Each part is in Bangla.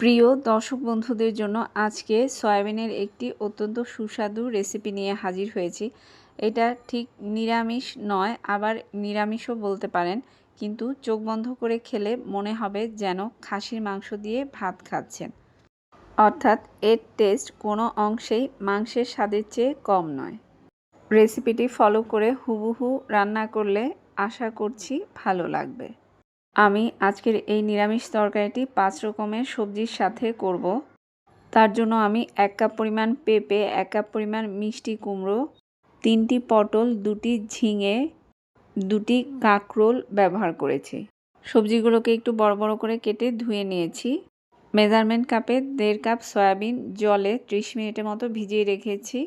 প্রিয় দর্শক বন্ধুদের জন্য আজকে সয়াবিনের একটি অত্যন্ত সুস্বাদু রেসিপি নিয়ে হাজির হয়েছি। এটা ঠিক নিরামিষ নয়, আবার নিরামিষও বলতে পারেন, কিন্তু চোখ বন্ধ করে খেলে মনে হবে যেন খাসির মাংস দিয়ে ভাত খাচ্ছেন। অর্থাৎ এর টেস্ট কোনো অংশেই মাংসের স্বাদের চেয়ে কম নয়। রেসিপিটি ফলো করে হুবহু রান্না করলে আশা করছি ভালো লাগবে। আমি আজকের এই নিরামিষ তরকারিটি পাঁচ রকমের সবজির সাথে করব। তার জন্য আমি এক কাপ পরিমাণ পেঁপে, এক কাপ পরিমাণ মিষ্টি কুমড়ো, তিনটি পটল, দুটি ঝিঙে, দুটি কাঁকরোল ব্যবহার করেছি। সবজিগুলোকে একটু বড় বড় করে কেটে ধুয়ে নিয়েছি। মেজারমেন্ট কাপে দেড় কাপ সয়াবিন জলে ত্রিশ মিনিটের মতো ভিজিয়ে রেখেছি।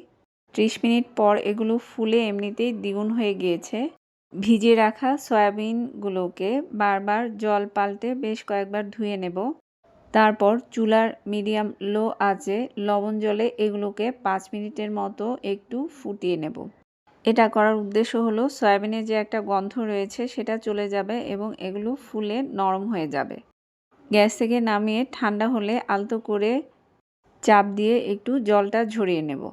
ত্রিশ মিনিট পর এগুলো ফুলে এমনিতেই দ্বিগুণ হয়ে গিয়েছে। ভিজিয়ে রাখা সয়াবিনগুলোকে বারবার জল পাল্টে বেশ কয়েকবার ধুয়ে নেব। তারপর চুলার মিডিয়াম লো আঁচে লবণ জলে এগুলোকে পাঁচ মিনিটের মতো একটু ফুটিয়ে নেব। এটা করার উদ্দেশ্য হলো সয়াবিনের যে একটা গন্ধ রয়েছে সেটা চলে যাবে এবং এগুলো ফুলে নরম হয়ে যাবে। গ্যাস থেকে নামিয়ে ঠান্ডা হলে আলতো করে চাপ দিয়ে একটু জলটা ঝরিয়ে নেব।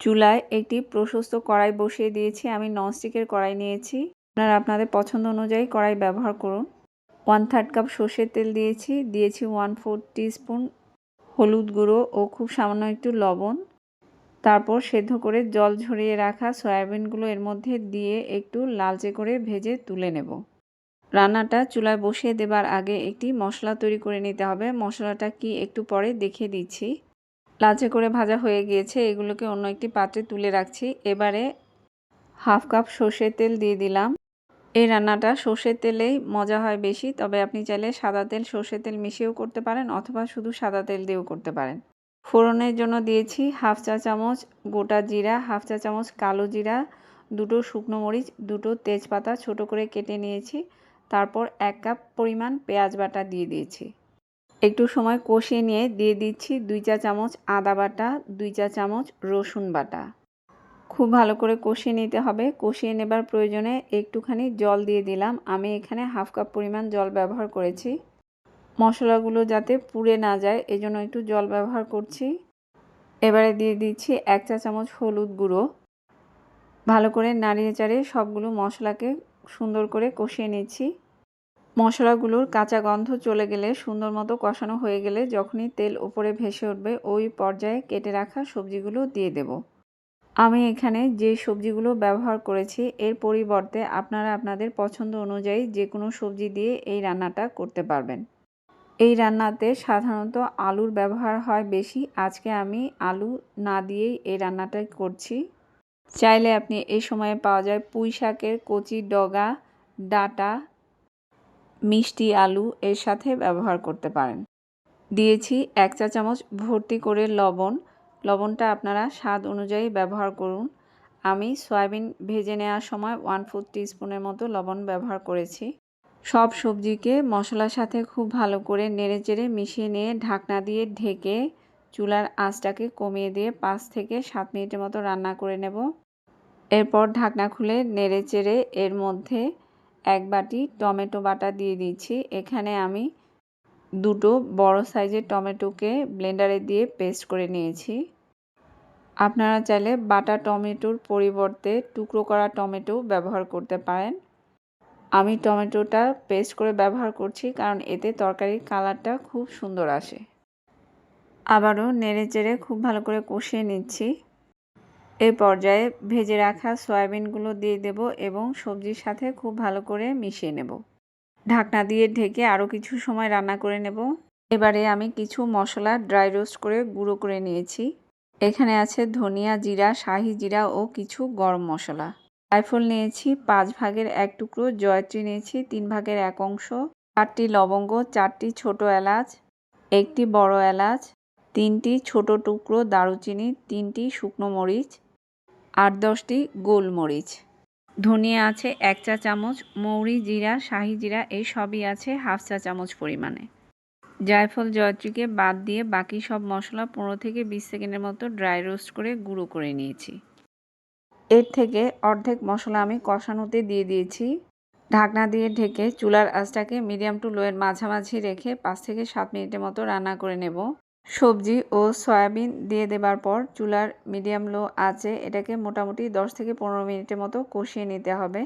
চুলায় একটি প্রশস্ত কড়াই বসিয়ে দিয়েছি। আমি ননস্টিকের কড়াই নিয়েছি। আপনারা আপনাদের পছন্দ অনুযায়ী কড়াই ব্যবহার করুন। ওয়ান থার্ড কাপ সর্ষের তেল দিয়েছি। দিয়েছি ওয়ান ফোর স্পুন হলুদ গুঁড়ো ও খুব সামান্য একটু লবণ। তারপর সেদ্ধ করে জল ঝরিয়ে রাখা সয়াবিনগুলো এর মধ্যে দিয়ে একটু লালচে করে ভেজে তুলে নেব। রান্নাটা চুলায় বসিয়ে দেবার আগে একটি মশলা তৈরি করে নিতে হবে। মশলাটা কি একটু পরে দেখিয়ে দিচ্ছি। লালচে করে ভাজা হয়ে গিয়েছে, এগুলোকে অন্য একটি পাত্রে তুলে রাখছি। এবারে হাফ কাপ সর্ষের তেল দিয়ে দিলাম। এই রান্নাটা সর্ষের তেলেই মজা হয় বেশি, তবে আপনি চাইলে সাদা তেল সর্ষের তেল মিশিয়েও করতে পারেন অথবা শুধু সাদা তেল দিয়েও করতে পারেন। ফোড়নের জন্য দিয়েছি হাফ চা চামচ গোটা জিরা, হাফ চা চামচ কালো জিরা, দুটো শুকনো মরিচ, দুটো তেজপাতা ছোট করে কেটে নিয়েছি। তারপর এক কাপ পরিমাণ পেঁয়াজ বাটা দিয়ে দিয়েছি। একটু সময় কষিয়ে নিয়ে দিয়ে দিচ্ছি দুই চা চামচ আদা বাটা, দুই চা চামচ রসুন বাটা। খুব ভালো করে কষিয়ে নিতে হবে। কষিয়ে নেবার প্রয়োজনে একটুখানি জল দিয়ে দিলাম। আমি এখানে হাফ কাপ পরিমাণ জল ব্যবহার করেছি। মশলাগুলো যাতে পুড়ে না যায়, এজন্য একটু জল ব্যবহার করছি। এবারে দিয়ে দিচ্ছি এক চা চামচ হলুদ গুঁড়ো। ভালো করে নাড়িয়ে চাড়িয়ে সবগুলো মশলাকে সুন্দর করে কষিয়ে নিচ্ছি। মশলাগুলোর কাঁচা গন্ধ চলে গেলে সুন্দর মতো কষানো হয়ে গেলে যখনই তেল উপরে ভেসে উঠবে, ওই পর্যায়ে কেটে রাখা সবজিগুলো দিয়ে দেব। আমি এখানে যে সবজিগুলো ব্যবহার করেছি, এর পরিবর্তে আপনারা আপনাদের পছন্দ অনুযায়ী যে কোনো সবজি দিয়ে এই রান্নাটা করতে পারবেন। এই রান্নাতে সাধারণত আলুর ব্যবহার হয় বেশি। আজকে আমি আলু না দিয়েই এই রান্নাটা করছি। চাইলে আপনি এই সময়ে পাওয়া যায় পুঁই শাকের কচি ডগা, ডাটা মিষ্টি আলু এর সাথে ব্যবহার করতে পারেন। দিয়েছি এক চা চামচ ভর্তি করে লবণ। লবণটা আপনারা স্বাদ অনুযায়ী ব্যবহার করুন। আমি সয়াবিন ভেজে নেওয়ার সময় ওয়ান ফোর স্পুনের মতো লবণ ব্যবহার করেছি। সব সবজিকে মশলার সাথে খুব ভালো করে নেড়েচেড়ে মিশিয়ে নিয়ে ঢাকনা দিয়ে ঢেকে চুলার আঁচটাকে কমিয়ে দিয়ে পাঁচ থেকে সাত মিনিটের মতো রান্না করে নেব। এরপর ঢাকনা খুলে নেড়েচেড়ে এর মধ্যে এক বাটি টমেটো বাটা দিয়ে দিচ্ছি। এখানে আমি দুটো বড় সাইজের টমেটোকে ব্লেন্ডারে দিয়ে পেস্ট করে নিয়েছি। আপনারা চাইলে বাটা টমেটোর পরিবর্তে টুকরো করা টমেটো ব্যবহার করতে পারেন। আমি টমেটোটা পেস্ট করে ব্যবহার করছি কারণ এতে তরকারির কালারটা খুব সুন্দর আসে। আবারও নেড়ে চেড়ে খুব ভালো করে কষিয়ে নিচ্ছি। এই পর্যায়ে ভেজে রাখা সয়াবিনগুলো দিয়ে দেব এবং সবজির সাথে খুব ভালো করে মিশিয়ে নেব। ঢাকনা দিয়ে ঢেকে আরও কিছু সময় রান্না করে নেব। এবারে আমি কিছু মশলা ড্রাই রোস্ট করে গুঁড়ো করে নিয়েছি। এখানে আছে ধনিয়া জিরা, শাহি জিরা ও কিছু গরম মশলা। জায়ফল নিয়েছি, পাঁচ ভাগের এক টুকরো, জয়ত্রী নিয়েছি, তিন ভাগের এক অংশ, চারটি লবঙ্গ, চারটি ছোট এলাচ, একটি বড় এলাচ, তিনটি ছোট টুকরো দারুচিনি, তিনটি শুকনো মরিচ আট দশটি গোলমরিচ। ধনিয়া আছে এক চা চামচ, মৌরি জিরা, শাহি জিরা, এই সবই আছে হাফ চা চামচ পরিমাণে। জায়ফল, জয়ত্রীকে বাদ দিয়ে বাকি সব মশলা পনেরো থেকে বিশ সেকেন্ডের মতো ড্রাই রোস্ট করে গুঁড়ো করে নিয়েছি। এর থেকে অর্ধেক মশলা আমি কষানোতে দিয়ে দিয়েছি। ঢাকনা দিয়ে ঢেকে চুলার আঁচটাকে মিডিয়াম টু লোয়ের মাঝামাঝি রেখে পাঁচ থেকে সাত মিনিটের মতো রান্না করে নেব। সবজি ও সয়াবিন দিয়ে দেবার পর চুলার মিডিয়াম লো আঁচে এটাকে মোটামুটি দশ থেকে পনেরো মিনিটের মতো কষিয়ে নিতে হবে।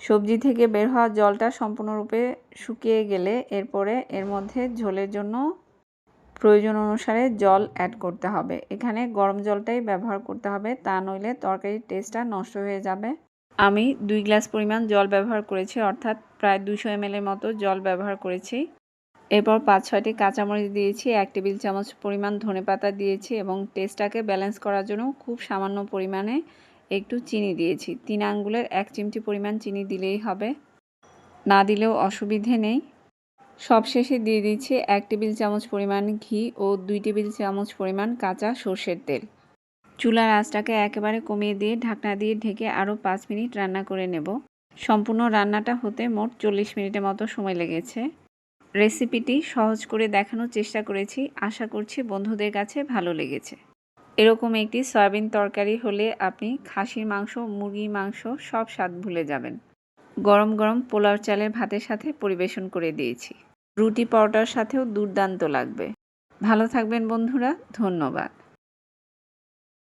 সবজি থেকে বের হওয়া জলটা সম্পূর্ণরূপে শুকিয়ে গেলে এরপরে এর মধ্যে ঝোলের জন্য প্রয়োজন অনুসারে জল অ্যাড করতে হবে। এখানে গরম জলটাই ব্যবহার করতে হবে, তা নইলে তরকারির টেস্টটা নষ্ট হয়ে যাবে। আমি দুই গ্লাস পরিমাণ জল ব্যবহার করেছি, অর্থাৎ প্রায় দুশো এম মতো জল ব্যবহার করেছি। এরপর পাঁচ, ছয়টি কাঁচামরিচ দিয়েছি, এক টেবিল চামচ পরিমাণ ধনেপাতা দিয়েছি এবং টেস্টটাকে ব্যালেন্স করার জন্য খুব সামান্য পরিমাণে একটু চিনি দিয়েছি। তিন আঙ্গুলের এক চিমটি পরিমাণ চিনি দিলেই হবে। না দিলেও অসুবিধে নেই। সবশেষে দিয়ে দিচ্ছি এক টেবিল চামচ পরিমাণ ঘি ও দুই টেবিল চামচ পরিমাণ কাঁচা সর্ষের তেল। চুলার আঁচটাকে একেবারে কমিয়ে দিয়ে ঢাকনা দিয়ে ঢেকে আরও পাঁচ মিনিট রান্না করে নেব। সম্পূর্ণ রান্নাটা হতে মোট চল্লিশ মিনিটের মতো সময় লেগেছে। রেসিপিটি সহজ করে দেখানোর চেষ্টা করেছি। আশা করছি বন্ধুদের কাছে ভালো লেগেছে। এরকম একটি সয়াবিন তরকারি হলে আপনি খাসির মাংস, মুরগির মাংস সব স্বাদ ভুলে যাবেন। গরম গরম পোলাও চালের ভাতের সাথে পরিবেশন করে দিয়েছি। রুটি পরোটার সাথেও দুর্দান্ত লাগবে। ভালো থাকবেন বন্ধুরা, ধন্যবাদ।